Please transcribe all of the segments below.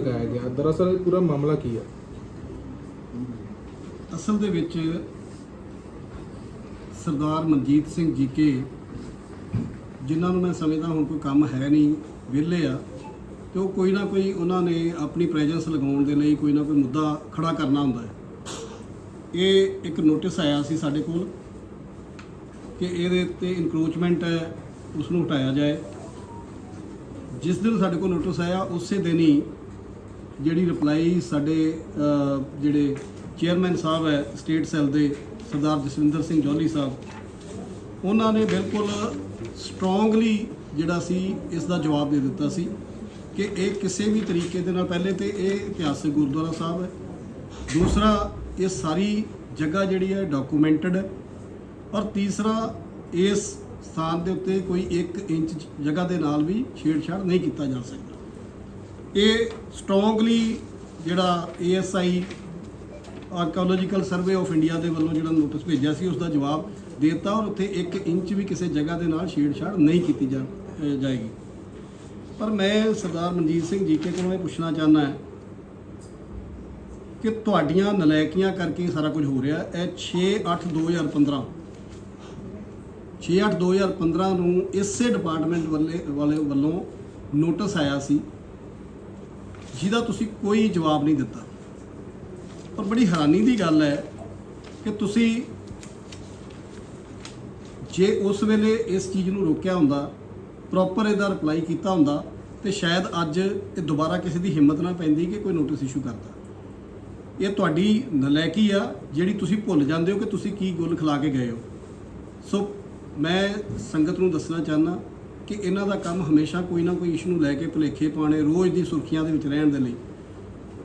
ਲਗਾਇਆ ਗਿਆ। ਦਰਅਸਲ ਇਹ ਪੂਰਾ ਮਾਮਲਾ ਕੀ ਹੈ? ਅਸਲ ਦੇ ਵਿੱਚ ਸਰਦਾਰ ਮਨਜੀਤ ਸਿੰਘ ਜੀ ਕੇ, ਜਿਨ੍ਹਾਂ ਨੂੰ ਮੈਂ ਸਮਝਦਾ ਹੁਣ ਕੋਈ ਕੰਮ ਹੈ ਨਹੀਂ, ਵਿਹਲੇ ਆ, ਤੇ ਉਹ ਕੋਈ ਨਾ ਕੋਈ ਉਹਨਾਂ ਨੇ ਆਪਣੀ ਪ੍ਰੈਜ਼ੈਂਸ ਲਗਾਉਣ ਦੇ ਲਈ ਕੋਈ ਨਾ ਕੋਈ ਮੁੱਦਾ ਖੜਾ ਕਰਨਾ ਹੁੰਦਾ ਹੈ। ਇਹ ਇੱਕ ਨੋਟਿਸ ਆਇਆ ਸੀ ਸਾਡੇ ਕੋਲ ਕਿ ਇਹਦੇ ਉੱਤੇ ਇਨਕਰੋਚਮੈਂਟ ਹੈ ਉਸ ਨੂੰ ਹਟਾਇਆ ਜਾਏ। ਜਿਸ ਦਿਨ ਸਾਡੇ ਕੋਲ ਨੋਟਿਸ ਆਇਆ, ਉਸੇ ਦਿਨ ਹੀ ਜਿਹੜੀ ਰਿਪਲਾਈ ਸਾਡੇ ਜਿਹੜੇ ਚੇਅਰਮੈਨ ਸਾਹਿਬ ਹੈ ਸਟੇਟ ਸੈੱਲ ਦੇ, ਸਰਦਾਰ ਜਸਵਿੰਦਰ ਸਿੰਘ ਜੋਲੀ ਸਾਹਿਬ, ਉਹਨਾਂ ਨੇ ਬਿਲਕੁਲ ਸਟਰੋਂਗਲੀ ਜਿਹੜਾ ਸੀ ਇਸ ਦਾ ਜਵਾਬ ਦੇ ਦਿੱਤਾ ਸੀ ਕਿ ਇਹ ਕਿਸੇ ਵੀ ਤਰੀਕੇ ਦੇ ਨਾਲ, ਪਹਿਲੇ ਤੇ ਇਹ ਇਤਿਹਾਸਕ ਗੁਰਦੁਆਰਾ ਸਾਹਿਬ ਹੈ। ਦੂਸਰਾ, ਇਹ ਸਾਰੀ ਜਗ੍ਹਾ ਜਿਹੜੀ ਹੈ ਡਾਕੂਮੈਂਟਡ ਹੈ। ਔਰ ਤੀਸਰਾ, ਇਸ ਸਥਾਨ ਦੇ ਉੱਤੇ ਕੋਈ 1 ਇੰਚ ਜਗ੍ਹਾ ਦੇ ਨਾਲ ਵੀ ਛੇੜਛਾੜ ਨਹੀਂ ਕੀਤਾ ਜਾ ਸਕਦਾ। ਇਹ ਸਟਰੋਂਗਲੀ ਜਿਹੜਾ ASI archaeological survey of India ਦੇ ਵੱਲੋਂ ਜਿਹੜਾ ਨੋਟਿਸ ਭੇਜਿਆ ਸੀ ਉਸ ਦਾ ਜਵਾਬ ਦੇ ਦਿੱਤਾ ਔਰ ਉੱਥੇ 1 ਇੰਚ ਵੀ ਕਿਸੇ ਜਗ੍ਹਾ ਦੇ ਨਾਲ ਛੇੜਛਾੜ ਨਹੀਂ ਕੀਤੀ ਜਾਏਗੀ ਪਰ ਮੈਂ ਸਰਦਾਰ ਮਨਜੀਤ ਸਿੰਘ ਜੀਕੇ ਕੋਲੋਂ ਇਹ ਪੁੱਛਣਾ ਚਾਹੁੰਦਾ ਹਾਂ ਕਿ ਤੁਹਾਡੀਆਂ ਨਲਾਇਕੀਆਂ ਕਰਕੇ ਸਾਰਾ ਕੁਝ ਹੋ ਰਿਹਾ ਹੈ। ਇਹ 6/8/2015 6/8/2015 ਨੂੰ ਇਸੇ ਡਿਪਾਰਟਮੈਂਟ ਵੱਲੇ, ਵਾਲੇ ਵੱਲੋਂ ਨੋਟਿਸ ਆਇਆ ਸੀ ਜਿਹਦਾ ਤੁਸੀਂ ਕੋਈ ਜਵਾਬ ਨਹੀਂ ਦਿੱਤਾ। ਪਰ ਬੜੀ ਹੈਰਾਨੀ ਦੀ ਗੱਲ ਹੈ ਕਿ ਤੁਸੀਂ ਜੇ ਉਸ ਵੇਲੇ ਇਸ ਚੀਜ਼ ਨੂੰ ਰੋਕਿਆ ਹੁੰਦਾ ਪ੍ਰੋਪਰ ਇਹਦਾ ਰਿਪਲਾਈ ਕੀਤਾ ਹੁੰਦਾ, ਤੇ ਸ਼ਾਇਦ ਅੱਜ ਇਹ ਦੁਬਾਰਾ ਕਿਸੇ ਦੀ ਹਿੰਮਤ ਨਾ ਪੈਂਦੀ ਕਿ ਕੋਈ ਨੋਟਿਸ ਇਸ਼ੂ ਕਰਦਾ। ਇਹ ਤੁਹਾਡੀ ਨਲਾਇਕੀ ਆ, ਜਿਹੜੀ ਤੁਸੀਂ ਭੁੱਲ ਜਾਂਦੇ ਹੋ ਕਿ ਤੁਸੀਂ ਕੀ ਗੁੱਲ ਖਿਲਾ ਕੇ ਗਏ ਹੋ। ਸੋ ਮੈਂ ਸੰਗਤ ਨੂੰ ਦੱਸਣਾ ਚਾਹੁੰਦਾ ਕਿ ਇਹਨਾਂ ਦਾ ਕੰਮ ਹਮੇਸ਼ਾ ਕੋਈ ਨਾ ਕੋਈ ਇਸ਼ੂ ਨੂੰ ਲੈ ਕੇ ਭੁਲੇਖੇ ਪਾਣੇ ਰੋਜ਼ ਦੀ ਸੁਰਖੀਆਂ ਦੇ ਵਿੱਚ ਰਹਿਣ ਦੇ ਲਈ।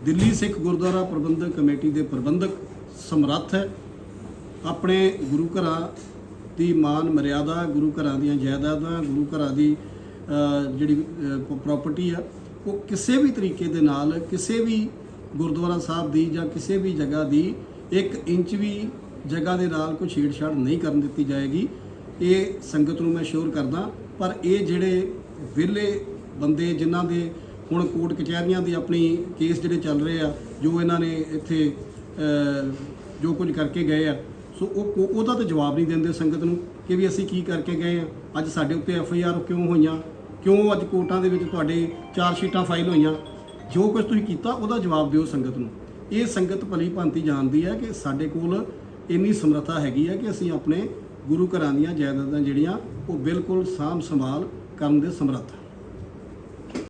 ਦਿੱਲੀ ਸਿੱਖ ਗੁਰਦੁਆਰਾ ਪ੍ਰਬੰਧਕ ਕਮੇਟੀ ਦੇ ਪ੍ਰਬੰਧਕ ਸਮਰੱਥ ਹੈ। ਆਪਣੇ ਗੁਰੂ ਘਰਾਂ ਦੀ ਮਾਨ ਮਰਿਆਦਾ, ਗੁਰੂ ਘਰਾਂ ਦੀਆਂ ਜਾਇਦਾਦਾਂ, ਗੁਰੂ ਘਰਾਂ ਦੀ ਜਿਹੜੀ ਪ੍ਰਾਪਰਟੀ ਆ, ਉਹ ਕਿਸੇ ਵੀ ਤਰੀਕੇ ਦੇ ਨਾਲ ਕਿਸੇ ਵੀ ਗੁਰਦੁਆਰਾ ਸਾਹਿਬ ਦੀ ਜਾਂ ਕਿਸੇ ਵੀ ਜਗ੍ਹਾ ਦੀ 1 ਇੰਚ ਵੀ ਜਗ੍ਹਾ ਦੇ ਨਾਲ ਕੋਈ ਛੇੜਛਾੜ ਨਹੀਂ ਕਰਨ ਦਿੱਤੀ ਜਾਏਗੀ। ਇਹ ਸੰਗਤ ਨੂੰ ਮੈਂ ਸ਼ੋਰ ਕਰਦਾ ਪਰ ਇਹ ਜਿਹੜੇ ਵਿਹਲੇ ਬੰਦੇ ਜਿਨ੍ਹਾਂ ਦੇ ਹੁਣ ਕੋਰਟ ਕਚਹਿਰੀਆਂ ਦੀ ਆਪਣੀ ਕੇਸ ਜਿਹੜੇ ਚੱਲ ਰਹੇ ਆ, ਜੋ ਇਹਨਾਂ ਨੇ ਇੱਥੇ ਜੋ ਕੁਝ ਕਰਕੇ ਗਏ ਆ, ਸੋ ਉਹ ਉਹ- ਉਹਦਾ ਤਾਂ ਜਵਾਬ ਨਹੀਂ ਦਿੰਦੇ ਸੰਗਤ ਨੂੰ ਕਿ ਵੀ ਅਸੀਂ ਕੀ ਕਰਕੇ ਗਏ ਆ। ਅੱਜ ਸਾਡੇ ਉੱਤੇ ਐਫ ਆਈ ਆਰ ਕਿਉਂ ਹੋਈਆਂ? ਕਿਉਂ ਅੱਜ ਕੋਰਟਾਂ ਦੇ ਵਿੱਚ ਤੁਹਾਡੇ ਚਾਰ ਸ਼ੀਟਾਂ ਫਾਈਲ ਹੋਈਆਂ? ਜੋ ਕੁਝ ਤੁਸੀਂ ਕੀਤਾ, ਉਹਦਾ ਜਵਾਬ ਦਿਓ ਸੰਗਤ ਨੂੰ। ਇਹ ਸੰਗਤ ਭਲੀ ਭਾਂਤੀ ਜਾਣਦੀ ਹੈ ਕਿ ਸਾਡੇ ਕੋਲ ਇੰਨੀ ਸਮਰੱਥਾ ਹੈਗੀ ਹੈ ਕਿ ਅਸੀਂ ਆਪਣੇ ਗੁਰੂ ਘਰਾਂ ਦੀਆਂ ਜਾਇਦਾਦਾਂ ਜਿਹੜੀਆਂ ਉਹ ਬਿਲਕੁਲ ਸਾਂਭ ਸੰਭਾਲ ਕਰਨ ਦੇ ਸਮਰੱਥ